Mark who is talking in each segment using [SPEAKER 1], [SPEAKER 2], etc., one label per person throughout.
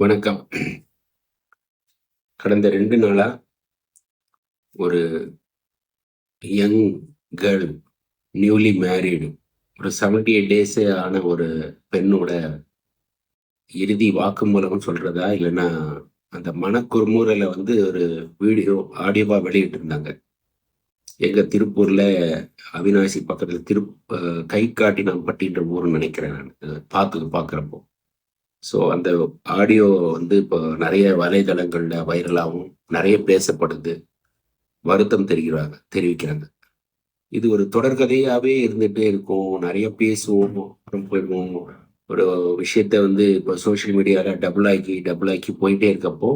[SPEAKER 1] வணக்கம். கடந்த ரெண்டு நாளா ஒரு யங் கேர்ள் நியூலி மேரீடு ஒரு செவன்டி எயிட் டேஸ் ஆன ஒரு பெண்ணோட இறுதி வாக்குமூலம் சொல்றதா? இல்லைன்னா அந்த மனக்குறுமுறையில வந்து ஒரு வீடியோ ஆடியோவா வெளியிட்டு இருந்தாங்க எங்க திருப்பூர்ல அவினாசி பக்கத்துல திரு கை காட்டி நான் பட்டின்ற ஊர்னு நினைக்கிறேன் நான். பார்த்து பார்க்குறப்போ. ஸோ அந்த ஆடியோ வந்து இப்போ நிறைய வலைதளங்களில் வைரலாகவும் நிறைய பேசப்படுது. வருத்தம் தெரிகிறாங்க தெரிவிக்கிறாங்க. இது ஒரு தொடர்கதையாகவே இருந்துகிட்டே இருக்கும். நிறைய பேசுவோம் அப்புறம் போயிடுவோம். ஒரு விஷயத்த வந்து இப்போ சோஷியல் மீடியாவில் டபுள் ஆக்கி டபுள் ஆக்கி போயிட்டே இருக்கப்போ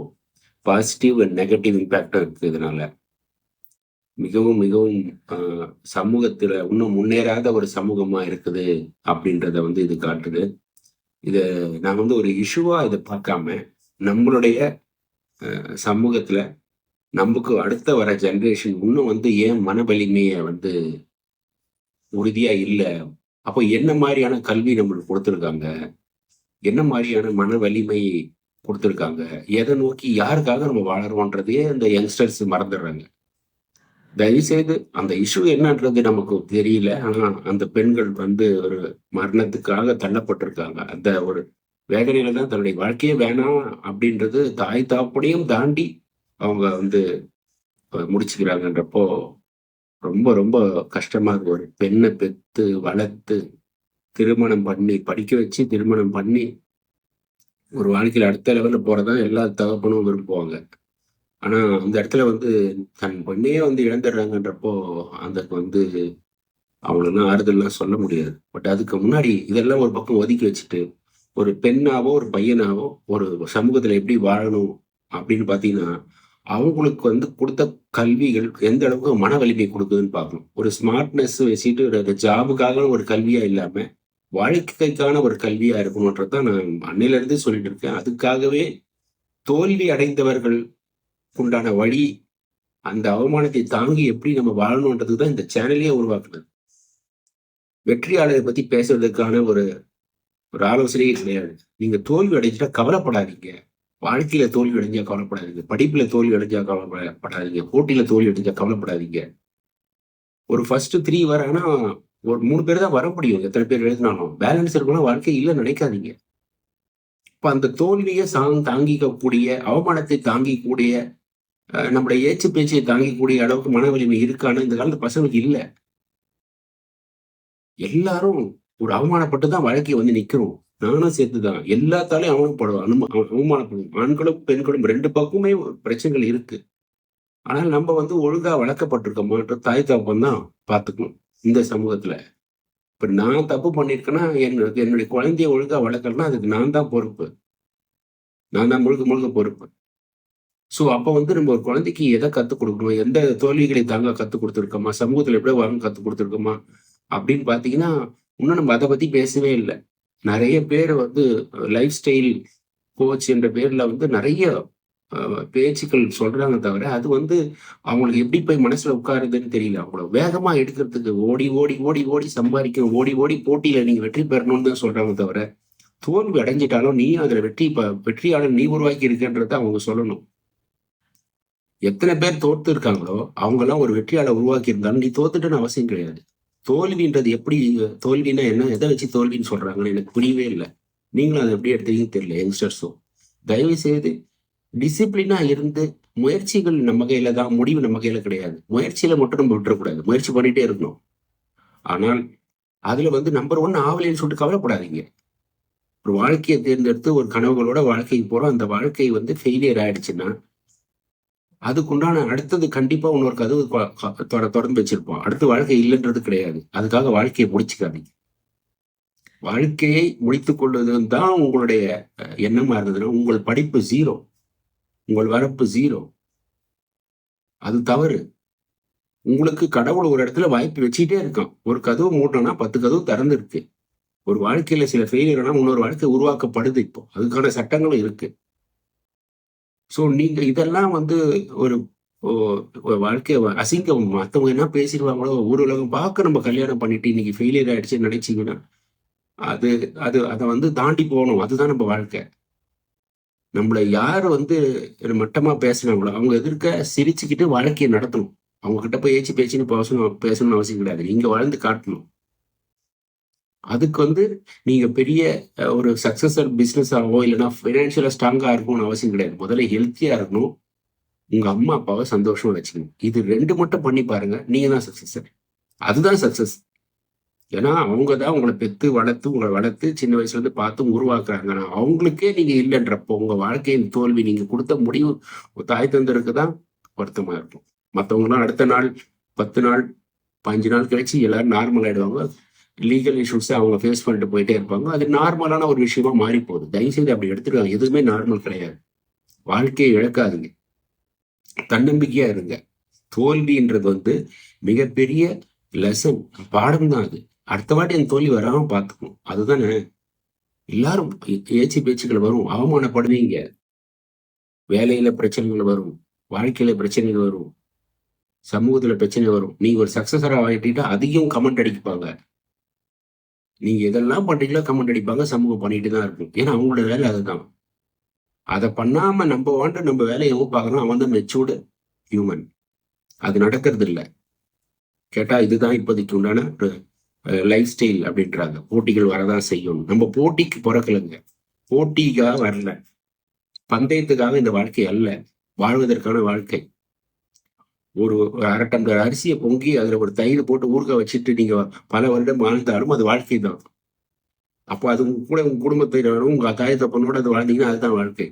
[SPEAKER 1] பாசிட்டிவ் அண்ட் நெகட்டிவ் இம்பேக்டும் இருக்குது இதனால. மிகவும் மிகவும் சமூகத்தில் இன்னும் முன்னேறாத ஒரு சமூகமாக இருக்குது அப்படின்றத வந்து இது காட்டுது. இதை நான் வந்து ஒரு இஷ்யூவாக இதை பார்க்காம நம்மளுடைய சமூகத்தில் நமக்கு அடுத்த வர ஜென்ரேஷன் இன்னும் வந்து ஏன் மன வலிமையை வந்து உறுதியாக இல்லை? அப்போ என்ன மாதிரியான கல்வி நம்மளுக்கு கொடுத்துருக்காங்க? என்ன மாதிரியான மன வலிமை கொடுத்துருக்காங்க? எதை நோக்கி யாருக்காக நம்ம வாழறோன்றதையே இந்த யங்ஸ்டர்ஸ் மறந்துடுறாங்க. தயவுசெய்து அந்த இஷ்யூ என்னன்றது நமக்கு தெரியல. ஆனா அந்த பெண்கள் வந்து ஒரு மரணத்துக்காக தள்ளப்பட்டிருக்காங்க. அந்த ஒரு வேதனையில தான் தன்னுடைய வாழ்க்கையே வேணாம் அப்படின்றது தாய் தாப்படையும் தாண்டி அவங்க வந்து முடிச்சுக்கிறாங்கன்றப்போ ரொம்ப ரொம்ப கஷ்டமா இருக்கு. ஒரு பெண்ணை பெத்து வளர்த்து திருமணம் பண்ணி படிக்க வச்சு திருமணம் பண்ணி ஒரு வாழ்க்கையில் அடுத்த லெவலில் போறதான் எல்லா தகப்பனும் விரும்புவாங்க. ஆனா அந்த இடத்துல வந்து தன் பொண்ணையே வந்து இழந்துடுறாங்கன்றப்போ அதுக்கு வந்து அவங்களெல்லாம் ஆறுதல்லாம் சொல்ல முடியாது. பட் அதுக்கு முன்னாடி இதெல்லாம் ஒரு பக்கம் ஒதுக்கி வச்சுட்டு ஒரு பெண்ணாவோ ஒரு பையனாவோ ஒரு சமூகத்துல எப்படி வாழணும் அப்படின்னு பார்த்தீங்கன்னா அவங்களுக்கு வந்து கொடுத்த கல்விகள் எந்த அளவுக்கு மன வலிமை கொடுக்குதுன்னு பார்க்கணும் ஒரு ஸ்மார்ட்னஸ் வச்சுட்டு ஒரு ஜாபுக்காக ஒரு கல்வியா இல்லாம வாழ்க்கைக்கான ஒரு கல்வியா இருக்கணும்ன்றதான் நான் அன்னையிலருந்தே சொல்லிட்டு இருக்கேன். அதுக்காகவே தோல்வி அடைந்தவர்கள் உண்டான வழி அந்த அவமானத்தை தாங்கி எப்படி நம்ம வாழணுன்றது தான் இந்த சேனலையே உருவாக்குனது வெற்றியாளரை பத்தி பேசுறதுக்கான ஒரு ஒரு ஆலோசனையே கிடையாது. நீங்க தோல்வி அடைஞ்சிட்டா கவலைப்படாதீங்க. வாழ்க்கையில தோல்வி அடைஞ்சா கவலைப்படாதீங்க. படிப்புல தோல்வி அடைஞ்சா கவலைப்படாதீங்க. போட்டியில தோல்வி அடைஞ்சா கவலைப்படாதீங்க. ஒரு ஃபர்ஸ்ட் த்ரீ வரானா ஒரு மூணு பேர் தான் வர முடியும். எத்தனை பேர் எழுதினாலும். பேலன்ஸ் இருக்கணும் வாழ்க்கை இல்லை நினைக்காதீங்க. இப்போ அந்த தோல்வியை சாங் தாங்கிக்கக்கூடிய அவமானத்தை தாங்கிக்கூடிய நம்முடைய ஏச்சு பேச்சை தாங்கிக்கூடிய அளவுக்கு மன வலிமை இருக்கான்னு இந்த காலத்து பசங்களுக்கு இல்லை. எல்லாரும் ஒரு அவமானப்பட்டு தான் வாழ்க்கையை வந்து நிற்கிறோம் நானும் சேர்த்துதான் எல்லாத்தாலையும் அவமானப்படுவோம். அனும- அவமானப்படுவோம். ஆண்களும் பெண்களும் ரெண்டு பக்கமே பிரச்சனைகள் இருக்கு. ஆனால் நம்ம வந்து ஒழுங்கா மாட்டோம். தாய் தகப்பன் தான் பார்த்துக்கணும் இந்த சமூகத்துல. இப்போ நான் தப்பு பண்ணியிருக்கேன்னா என்னுடைய என்னுடைய குழந்தைய ஒழுங்காக வளர்க்கலன்னா அதுக்கு நான் தான் பொறுப்பு. நான் தான் முழுக்க முழுக்க பொறுப்பு. ஸோ அப்போ வந்து நம்ம ஒரு குழந்தைக்கு எதை கற்றுக் கொடுக்கணும்? எந்த தோல்விகளை தாங்க கற்றுக் கொடுத்துருக்கோமா? சமூகத்தில் எப்படி வாங்க கற்றுக் கொடுத்துருக்கோமா? அப்படின்னு பார்த்தீங்கன்னா இன்னும் நம்ம அதை பற்றி பேசவே இல்லை. நிறைய பேர் வந்து லைஃப் ஸ்டைல் கோச் என்ற பேரில் வந்து நிறைய பேச்சுக்கள் சொல்றாங்க தவிர அது வந்து அவங்களுக்கு எப்படி போய் மனசுல உட்காருதுன்னு தெரியல. அவங்கள வேகமா எடுக்கிறதுக்கு ஓடி ஓடி ஓடி ஓடி சம்பாதிக்கணும் ஓடி ஓடி போட்டியில நீங்க வெற்றி பெறணும்னு தான் சொல்றாங்க தவிர தோல்வி அடைஞ்சிட்டாலும் நீ அதுல வெற்றி வெற்றியாளர் நீ உருவாக்கி இருக்கன்றத அவங்க சொல்லணும். எத்தனை பேர் தோத்து இருக்காங்களோ அவங்க எல்லாம் ஒரு வெற்றியாளர் உருவாக்கி இருந்தாலும் நீ தோத்துட்டுன்னு அவசியம் கிடையாது. தோல்வின்றது எப்படி தோல்வின்னா என்ன எதை வச்சு தோல்வின்னு சொல்றாங்கன்னு எனக்கு புரியவே இல்லை. நீங்களும் அதை எப்படி எடுத்தீங்கன்னு தெரியல யங்ஸ்டர்ஸும் தயவு செய்து டிசிப்ளினா இருந்து முயற்சிகள் நம்ம கையில தான் முடிவு நம்ம கையில கிடையாது. முயற்சியில மட்டும் நம்ம விட்டுறக்கூடாது. முயற்சி பண்ணிட்டே இருக்கணும் ஆனால் அதுல வந்து நம்பர் ஒன் ஆவலைன்னு சொல்லிட்டு கவலைப்படாதீங்க. ஒரு வாழ்க்கையை தேர்ந்தெடுத்து ஒரு கனவுகளோட வாழ்க்கைக்கு போறோம். அந்த வாழ்க்கை வந்து ஃபெயிலியர் ஆயிடுச்சுன்னா அதுக்குண்டான அடுத்தது கண்டிப்பா இன்னொரு கதவு கொ- திறந்து வச்சிருப்போம். அடுத்த வாழ்க்கை இல்லைன்றது கிடையாது. அதுக்காக வாழ்க்கையை முடிச்சுக்காதீங்க. வாழ்க்கையை முடித்து கொள்வது தான் உங்களுடைய எண்ணமா இருந்ததுன்னா உங்கள் படிப்பு ஜீரோ உங்கள் வரப்பு ஜீரோ அது தவறு. உங்களுக்கு கடவுள் ஒரு இடத்துல வாய்ப்பு வச்சுக்கிட்டே இருக்கான். ஒரு கதவு மூட்டோம்னா பத்து கதவு திறந்துருக்கு. ஒரு வாழ்க்கையில சில ஃபெயிலியர்னா இன்னொரு வாழ்க்கை உருவாக்கப்படுது இப்போ. அதுக்கான சட்டங்களும் இருக்கு. ஸோ நீங்க இதெல்லாம் வந்து ஒரு ஓ- ஒரு வாழ்க்கைய அசிங்கம். என்ன பேசிடுவாங்களோ ஒரு உலகம் பார்க்க நம்ம கல்யாணம் பண்ணிட்டு இன்னைக்கு ஃபெயிலியர் ஆயிடுச்சுன்னு நினைச்சிங்கன்னா அது அது அதை வந்து தாண்டி போகணும். அதுதான் நம்ம வாழ்க்கை. நம்மளை யார் வந்து மட்டமா பேசினாங்களோ அவங்க எதிர்க்க சிரிச்சுக்கிட்டு வாழ்க்கையை நடத்தணும். அவங்க கிட்ட போய் ஏச்சு பேச்சுன்னு பேசணும் பேசணும்னு அவசியம் கிடையாது. நீங்க வாழ்ந்து காட்டணும். அதுக்கு வந்து நீங்க பெரிய ஒரு சக்சஸர் பிஸ்னஸ் ஆகவோ இல்லைன்னா ஃபைனான்சியலா ஸ்ட்ராங்கா இருக்கணும்னு அவசியம் கிடையாது. முதல்ல ஹெல்த்தியா இருக்கணும். உங்க அம்மா அப்பாவை சந்தோஷமா வச்சுக்கணும். இது ரெண்டு மட்டும் பண்ணி பாருங்க. நீங்க தான் சக்சஸர் அதுதான் சக்சஸ் ஏன்னா அவங்க தான் உங்களை பெத்து வளர்த்து உங்களை வளர்த்து சின்ன வயசுல இருந்து பார்த்து உருவாக்குறாங்க. ஆனால் அவங்களுக்கே நீங்க இல்லைன்றப்போ உங்க வாழ்க்கையின் தோல்வி நீங்க கொடுத்த முடிவு தாய் தந்தருக்கு தான் வருத்தமா இருக்கும். மற்றவங்களாம் அடுத்த நாள் பத்து நாள் பஞ்சு நாள் கழிச்சு எல்லாரும் நார்மல் ஆயிடுவாங்க. லீகல் இஷ்யூஸ் அவங்க ஃபேஸ் பண்ணிட்டு போயிட்டே இருப்பாங்க. அது நார்மலான ஒரு விஷயமா மாறி போகுது தயவுசெய்து அப்படி எடுத்துருக்காங்க எதுவுமே நார்மல் கிடையாது. வாழ்க்கையை இழக்காதுங்க. தன்னம்பிக்கையா இருங்க. தோல்வின்றது வந்து மிகப்பெரிய லெசன் பாடம் தான் அது. அடுத்த வாட்டி அந்த தோல்வி வராமல் பார்த்துக்கணும். அதுதானே. எல்லாரும் ஏச்சி பேச்சுக்கள் வரும். அவமானப்படுவீங்க. வேலையில பிரச்சனைகள் வரும். வாழ்க்கையில பிரச்சனைகள் வரும். சமூகத்துல பிரச்சனை வரும். நீங்க ஒரு சக்சஸரா ஆகிட்டா அதிகம் கமெண்ட் அடிப்பாங்க. நீங்க எதெல்லாம் பண்றீங்களோ கமெண்ட் அடிப்பாங்க. சமூகம் பண்ணிட்டு தான் இருக்கும். ஏன்னா அவங்களோட வேலை அதுதான். அதை பண்ணாம நம்ம வாண்ட நம்ம வேலையை எவ்வளோ பார்க்கணும் அவன் தான் மெச்சூர்டு ஹியூமன் அது நடக்கிறது இல்லை கேட்டா இதுதான் இப்போதைக்கு உண்டான ஒரு லைஃப் ஸ்டைல் அப்படின்றாங்க. போட்டிகள் வரதான் செய்யும். நம்ம போட்டிக்கு பிறக்கலைங்க போட்டிக்காக வரல. பந்தயத்துக்காக இந்த வாழ்க்கை அல்ல. வாழ்வதற்கான வாழ்க்கை. ஒரு அரை டம்ளர் அரிசியை பொங்கி அதில் ஒரு தயிர் போட்டு ஊறுக வச்சுட்டு நீங்க பல வருடம் வாழ்ந்தாலும் அது வாழ்க்கை தான் அப்போ அது கூட உங்கள் குடும்பத்தினரும் உங்கள் தாய தப்பனோட அது வாழ்ந்தீங்கன்னா அதுதான் வாழ்க்கை.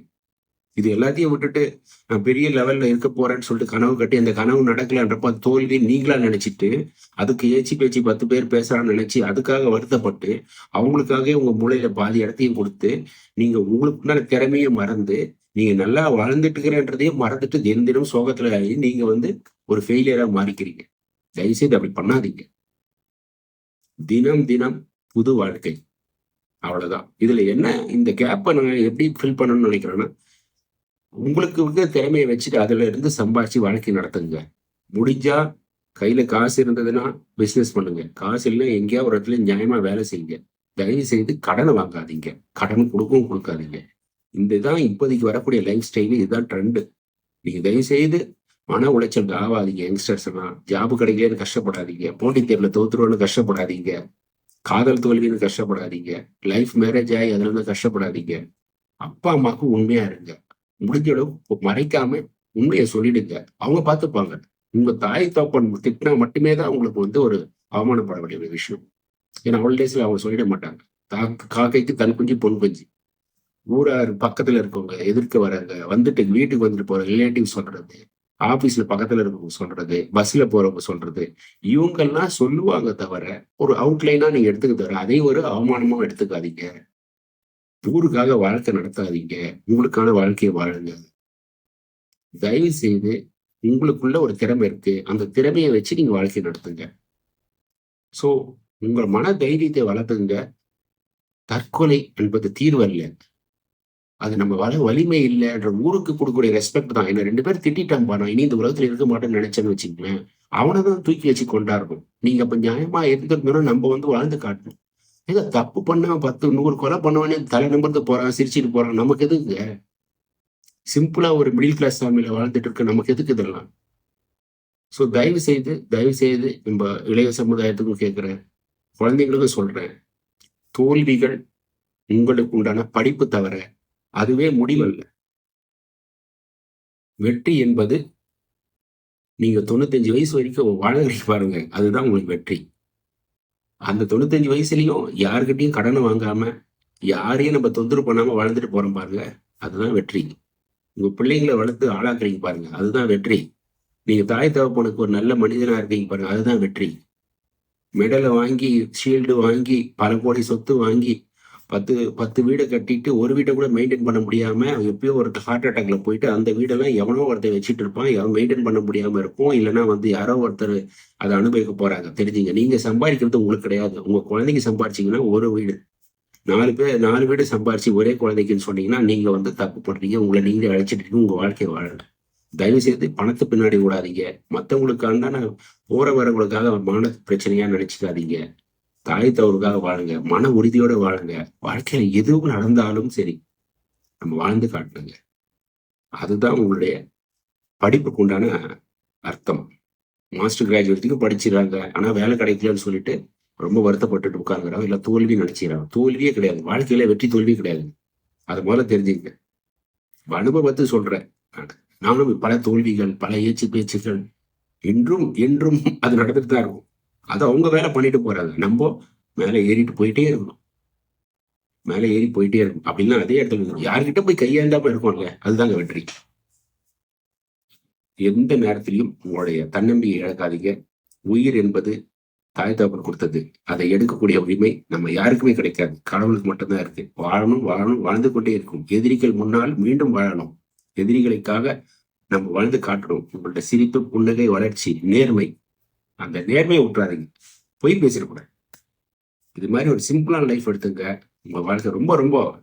[SPEAKER 1] இது எல்லாத்தையும் விட்டுட்டு நான் பெரிய லெவல்ல இருக்க போறேன்னு சொல்லிட்டு கனவு கட்டி அந்த கனவு நடக்கலன்றப்ப தோல்வி நீங்களா நினைச்சிட்டு அதுக்கு ஏச்சி பேச்சு பத்து பேர் பேசுறான்னு நினைச்சு அதுக்காக வருத்தப்பட்டு அவங்களுக்காக உங்க மூளையில பாதி இடத்தையும் கொடுத்து நீங்க உங்களுக்குண்டான திறமையை மறந்து நீங்க நல்லா வாழ்ந்துட்டு இருக்கிறன்றதையும் மறந்துட்டு தினம் தினம் சோகத்துல ஆகி நீங்க வந்து ஒரு ஃபெயிலியரா மாறிக்கிறீங்க. தயவுசெய்து அப்படி பண்ணாதீங்க. தினம் தினம் புது வாழ்க்கை. அவ்வளவுதான். இதுல என்ன இந்த கேப்பை நான் எப்படி ஃபில் பண்ணணும்னு நினைக்கிறேன்னா உங்களுக்கு வந்து திறமையை வச்சுட்டு அதுல இருந்து சம்பாதிச்சு வாழ்க்கை நடத்துங்க. முடிஞ்சா கையில காசு இருந்ததுன்னா பிசினஸ் பண்ணுங்க. காசு இல்லை எங்கேயா ஒரு இடத்துல நியாயமா வேலை செய்யுங்க. தயவு செய்து கடனை வாங்காதீங்க. கடன் கொடுக்கவும் கொடுக்காதீங்க. இந்த தான் இப்போதைக்கு வரக்கூடிய லைஃப் ஸ்டைலு இதுதான் ட்ரெண்டு நீங்க தயவு செய்து மன உளைச்சல் ஆகாதீங்க யங்ஸ்டர்ஸ் எல்லாம் ஜாபு கிடைக்கலன்னு கஷ்டப்படாதீங்க. போட்டித் தேர்வில் தோத்துருவோன்னு கஷ்டப்படாதீங்க. காதல் தோல்வின்னு கஷ்டப்படாதீங்க. லைஃப் மேரேஜ் ஆகி அதுல இருந்து கஷ்டப்படாதீங்க. அப்பா அம்மாவுக்கு உண்மையா இருங்க. முடிஞ்ச அளவு மறைக்காம உண்மையை சொல்லிடுங்க. அவங்க பார்த்துப்பாங்க. உங்க தாய் தோப்பன் திட்டினா மட்டுமே தான் உங்களுக்கு வந்து ஒரு அவமானப்பட வேண்டிய ஒரு விஷயம். ஏன்னா ஹாலிடேஸ்ல அவங்க சொல்லிட மாட்டாங்க. தா காக்கைக்கு தன் குஞ்சு பொன் குஞ்சு. ஊரார் பக்கத்துல இருக்கவங்க எதிர்க்க வராங்க. வந்துட்டு வீட்டுக்கு வந்துட்டு போற ரிலேட்டிவ் சொல்றது ஆபீஸ்ல பக்கத்துல இருக்கவங்க சொல்றது பஸ்ல போறவங்க சொல்றது இவங்கெல்லாம் சொல்லுவாங்க தவிர ஒரு அவுட்லைனா நீங்க எடுத்துக்க தவிர அதை ஒரு அவமானமா எடுத்துக்காதீங்க. ஊருக்காக வாழ்க்கை நடத்தாதீங்க உங்களுக்கான வாழ்க்கையை வாழுங்க. தயவு செய்து உங்களுக்குள்ள ஒரு திறமை இருக்கு. அந்த திறமையை வச்சு நீங்க வாழ்க்கை நடத்துங்க. சோ உங்கள் மன தைரியத்தை வளர்த்துங்க. தற்கொலை என்பது தீர்வு அல்ல. அது நம்ம வள வலிமை இல்லைன்ற ஊருக்கு கொடுக்கக்கூடிய ரெஸ்பெக்ட் தான். என்ன ரெண்டு பேரும் திட்டாம்பா நான் இனி இந்த உலகத்துல இருக்க மாட்டேன்னு நினைச்சேன்னு வச்சுக்கோங்களேன். அவனை தான் தூக்கி வச்சு கொண்டாடணும். நீங்க அப்ப நியாயமா எடுத்துக்கணும் நம்ம வந்து வாழ்ந்து காட்டணும். ஏங்க தப்பு பண்ணா பத்து நூறு கொலை பண்ணவனே தலை நிமிர்ந்து போறான் சிரிச்சிட்டு போறான். நமக்கு எதுங்க சிம்பிளா ஒரு மிடில் கிளாஸ் ஃபேமிலியில வாழ்ந்துட்டு இருக்க நமக்கு எதுக்கு இதெல்லாம்? ஸோ தயவு செய்து தயவு செய்து நம்ம இளைய சமுதாயத்துக்கும் கேட்குறேன் குழந்தைங்களுக்கும் சொல்றேன். தோல்விகள் உங்களுக்கு உண்டான படிப்பு தவிர அதுவே முடிவல்ல. வெற்றி என்பது நீங்க தொண்ணூத்தஞ்சு வயசு வரைக்கும் வாழ்க்கை பாருங்க. அதுதான் உங்களுக்கு வெற்றி. அந்த தொண்ணூத்தஞ்சு வயசுலயும் யாருக்கிட்டையும் கடனை வாங்காம யாரையும் நம்ம தொந்தரவு பண்ணாம வளர்ந்துட்டு போறோம் பாருங்க. அதுதான் வெற்றி. உங்க பிள்ளைங்களை வளர்த்து ஆளாக்குறீங்க பாருங்க. அதுதான் வெற்றி. நீங்க தாய் தகப்பனுக்கு ஒரு நல்ல மனிதனா இருக்கீங்க பாருங்க. அதுதான் வெற்றி. மெடலை வாங்கி ஷீல்டு வாங்கி பல கோடி சொத்து வாங்கி பத்து பத்து வீடை கட்டிட்டு ஒரு வீட்டை கூட மெயின்டைன் பண்ண முடியாம எப்பயோ ஒரு ஹார்ட் அட்டாக்ல போயிட்டு அந்த வீடெல்லாம் எவனோ ஒருத்தர் வச்சுட்டு இருப்பான். எவன் மெயின்டைன் பண்ண முடியாம இருக்கும் இல்லைன்னா வந்து யாரோ ஒருத்தர் அதை அனுபவிக்க போறாங்க. தெரிஞ்சுங்க. நீங்க சம்பாதிக்கிறது உங்களுக்கு கிடையாது. உங்க குழந்தைங்க சம்பாரிச்சிங்கன்னா ஒரு வீடு. நாலு பேர் நாலு வீடு சம்பாரிச்சு ஒரே குழந்தைக்குன்னு சொன்னீங்கன்னா நீங்க வந்து தப்பு பண்றீங்க. உங்களை நீங்களே அழைச்சிட்டு உங்க வாழ்க்கையை வாழல தயவு செய்து பணத்தை பின்னாடி விடாதீங்க மற்றவங்களுக்கான போற வரவங்களுக்காக மன பிரச்சனையா நினைச்சுக்காதீங்க. தாய் தவறுக்காக வாழுங்க மன உறுதியோட வாழுங்க வாழ்க்கையில எதுவும் நடந்தாலும் சரி நம்ம வாழ்ந்து காட்டணுங்க. அதுதான் உங்களுடைய படிப்புக்கு உண்டான அர்த்தம். மாஸ்டர் கிராஜுவேட்டுக்கு படிச்சிடறாங்க. ஆனா வேலை கிடைக்கலன்னு சொல்லிட்டு ரொம்ப வருத்தப்பட்டுட்டு உட்காருங்கிறாங்க இல்ல தோல்வி நினைச்சிடறாங்க தோல்வியே கிடையாது. வாழ்க்கையில வெற்றி தோல்வியே கிடையாது. அது முதல்ல தெரிஞ்சுங்க அனுபவத்தை சொல்றேன். நானும் பல தோல்விகள் பல ஏச்சு பேச்சுகள் என்றும் என்றும் அது நடந்துட்டு தான் இருக்கும். அதை அவங்க வேலை பண்ணிட்டு போறாங்க. நம்ம மேலே ஏறிட்டு போயிட்டே இருக்கணும். மேலே ஏறி போயிட்டே இருக்கும் அப்படின்னா அதே இடத்துல இருக்கணும். யார்கிட்ட போய் கையாண்டாம இருக்கோம்ல அதுதாங்க வெற்றி. எந்த நேரத்திலையும் உங்களுடைய தன்னம்பிக்கை இழக்காதீங்க. உயிர் என்பது தாய் தகப்பன் கொடுத்தது. அதை எடுக்கக்கூடிய உரிமை நம்ம யாருக்குமே கிடைக்காது. கடவுளுக்கு மட்டும்தான் இருக்கு. வாழணும் வாழணும் வாழ்ந்து கொண்டே இருக்கும். எதிரிகள் முன்னால் மீண்டும் வாழணும். எதிரிகளுக்காக நம்ம வாழ்ந்து காட்டணும் உங்களுடைய சிரிப்பு புன்னகை வளர்ச்சி நேர்மை. அந்த நேர்மையை விட்டுறாதீங்க பொய் பேசிடக்கூடாது இது மாதிரி ஒரு சிம்பிளான லைஃப் எடுத்துங்க. உங்கள் வாழ்க்கை ரொம்ப ரொம்ப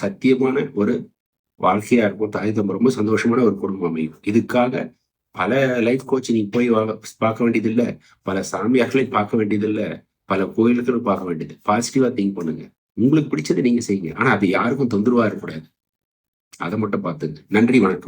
[SPEAKER 1] சத்தியமான ஒரு வாழ்க்கையாக இருக்கும். தாய் தம்ப ரொம்ப சந்தோஷமான ஒரு குடும்பம் அமையும். இதுக்காக பல லைஃப் கோச்சிங் நீங்கள் போய் வா- பார்க்க வேண்டியதில்லை. பல சாமியார்களை பார்க்க வேண்டியதில்லை. பல கோயில்களும் பார்க்க வேண்டியது. பாசிட்டிவாக திங்க் பண்ணுங்க. உங்களுக்கு பிடிச்சதை நீங்கள் செய்யுங்க. ஆனால் அது யாருக்கும் தொந்தரவாக இருக்கக்கூடாது அதை மட்டும் பார்த்துங்க. நன்றி வணக்கம்.